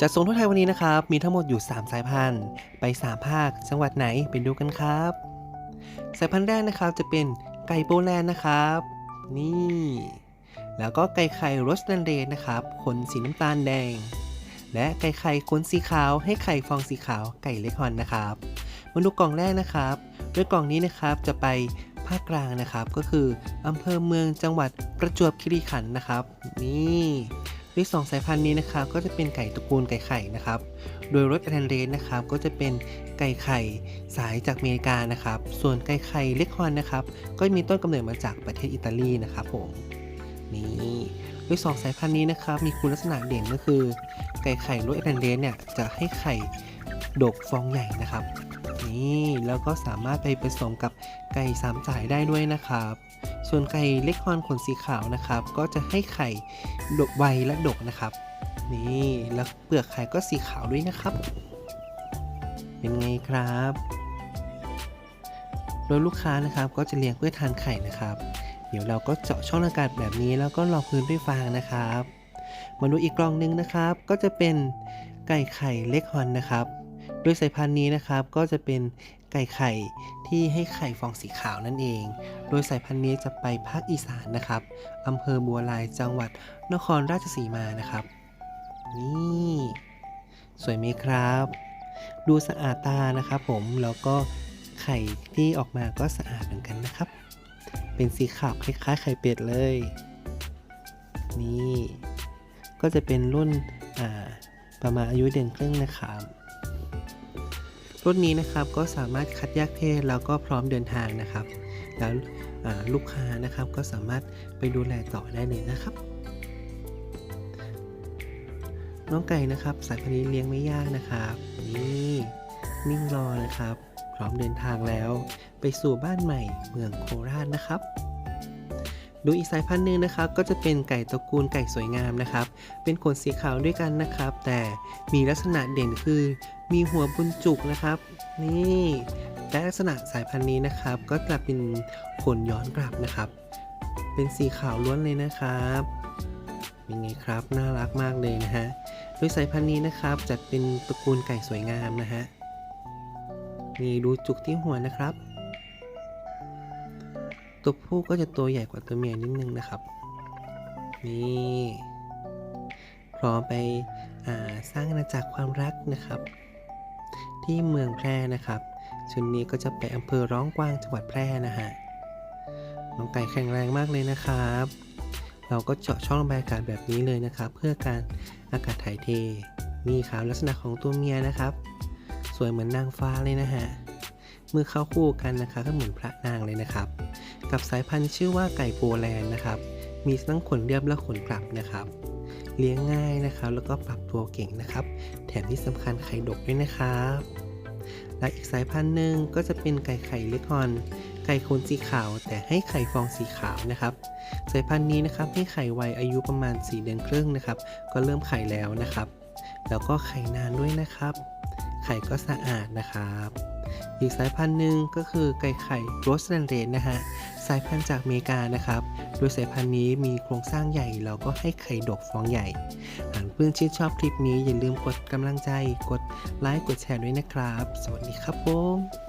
จัดส่งทั่วไทยวันนี้นะครับ มีทั้งหมดอยู่ 3 สายพันธุ์ ไป 3 ภาค จังหวัดไหนไปดูกันครับ สายพันธุ์แรกนะครับจะเป็นไก่โปแลนด์นะครับ นี่ แล้วก็ไก่ไข่โรสแลนเดนนะครับขนสีน้ำตาลแดง และไก่ไข่ขนสีขาวให้ไข่ฟองสีขาวไก่เล็กฮอนนะครับมาดูกล่องแรกนะครับโดยกล่องนี้นะครับจะไปภาคกลางนะครับก็คืออำเภอเมืองจังหวัดประจวบคีรีขันธ์นะครับ นี่ ด้วยสองสายพันธุ์นี้นะครับก็จะเป็นไก่ตระกูลไก่ไข่นะครับ โดยรสแอนเรนนะครับก็จะเป็นไก่ไข่สายจากอเมริกานะครับ ส่วนไก่ไข่เล็กฮอนนะครับ ก็มีต้นกำเนิดมาจากประเทศอิตาลีนะครับผมนี่ด้วยสองสายพันธุ์นี้นะครับมีคุณลักษณะเด่นก็คือ ไก่ไข่รสแอนเรนเนี่ยจะให้ไข่ดกฟองใหญ่นะครับนี่แล้วก็สามารถไปผสมกับไก่สามสายได้ด้วยนะครับ ส่วนไก่เล็กฮอนขนสีขาวนะครับ ก็จะให้ไข่ดกไวและดกนะครับ นี่แล้วเปลือกไข่ก็สีขาวด้วยนะครับ เป็นไงครับ โดยลูกค้านะครับก็จะเลี้ยงเพื่อทานไข่นะครับ เดี๋ยวเราก็เจาะช่องอากาศแบบนี้แล้วก็รองพื้นด้วยฟางนะครับ มาดูอีกกล่องหนึ่งนะครับ ก็จะเป็นไก่ไข่เล็กฮอนนะครับ โดยสายพันธุ์นี้นะครับก็จะเป็น ไก่ไข่ที่ให้ไข่ฟองสีขาวนั่นเอง โดยสายพันธุ์นี้จะไปภาคอีสานนะครับอำเภอบัวลายจังหวัดนครราชสีมานะครับ นี่ สวยไหมครับ ดูสะอาดตานะครับผมแล้วก็ไข่ที่ออกมาก็สะอาดเหมือนกันนะครับ เป็นสีขาวคล้ายๆ ไข่เป็ดเลย นี่ ก็จะเป็นรุ่นประมาณอายุเดือนครึ่งนะครับ รุ่นนี้นะครับก็สามารถคัดแยกเพศแล้วก็พร้อมเดินทางนะครับ แล้วลูกค้านะครับก็สามารถไปดูแลต่อได้เลยนะครับ น้องไก่นะครับ สายพันธุ์นี้เลี้ยงไม่ยากนะครับนี่นิ่งรอนะครับ พร้อมเดินทางแล้ว ไปสู่บ้านใหม่เมืองโคราชนะครับ ดูอีกสายพันธุ์หนึ่งนะครับ ก็จะเป็นไก่ตระกูลไก่สวยงามนะครับ เป็นขนสีขาวด้วยกันนะครับ แต่มีลักษณะเด่นคือ มีหัวบุญจุกนะครับ นี่และลักษณะสายพันธุ์นี้นะครับ ก็จะเป็นขนย้อนกลับนะครับ เป็นสีขาวล้วนเลยนะครับเป็นไงครับ น่ารักมากเลยนะฮะโดยสายพันธุ์นี้นะครับจัดเป็นตระกูลไก่สวยงามนะฮะนี่ดูจุกที่หัวนะครับ ตัวผู้ก็จะตัวใหญ่กว่าตัวเมียนิดนึงนะครับ นี่พร้อมไปสร้างอาณาจักรความรักนะครับ ที่เมืองแพร่นะครับชุดนี้ก็จะไปอำเภอร้องกวางจังหวัดแพร่นะฮะน้องไก่แข็งแรงมากเลยนะครับ เราก็เจาะช่องระบายอากาศแบบนี้เลยนะครับ เพื่อการอากาศถ่ายเทนี่ครับลักษณะของตัวเมียนะครับ สวยเหมือนนางฟ้าเลยนะฮะเมื่อเข้าคู่กันนะคะก็เหมือนพระนางเลยนะครับ กับสายพันธุ์ชื่อว่าไก่โปแลนด์นะครับ มีทั้งขนเรียบและขนกลับนะครับ เลี้ยงง่ายนะครับ แล้วก็ปรับตัวเก่งนะครับ แถมที่สำคัญไข่ดกด้วยนะครับ และอีกสายพันธุ์หนึ่งก็จะเป็นไก่ไข่เล็กฮอน ไก่ขนสีขาว แต่ให้ไข่ฟองสีขาวนะครับ สายพันธุ์นี้นะครับให้ไข่ไวอายุประมาณ 4 เดือนครึ่งนะครับ ก็เริ่มไข่แล้วนะครับ แล้วก็ไข่นานด้วยนะครับ ไข่ก็สะอาดนะครับ อีกสายพันธุ์หนึ่งก็คือไก่ไข่โรสแลนเดนนะฮะ สายพันธุ์จากอเมริกานะครับ โดยสายพันธุ์นี้มีโครงสร้างใหญ่แล้วก็ให้ไข่ดกฟองใหญ่ หากเพื่อนชื่นชอบคลิปนี้อย่าลืมกดกำลังใจ กดไลค์ กดแชร์ด้วยนะครับ สวัสดีครับผม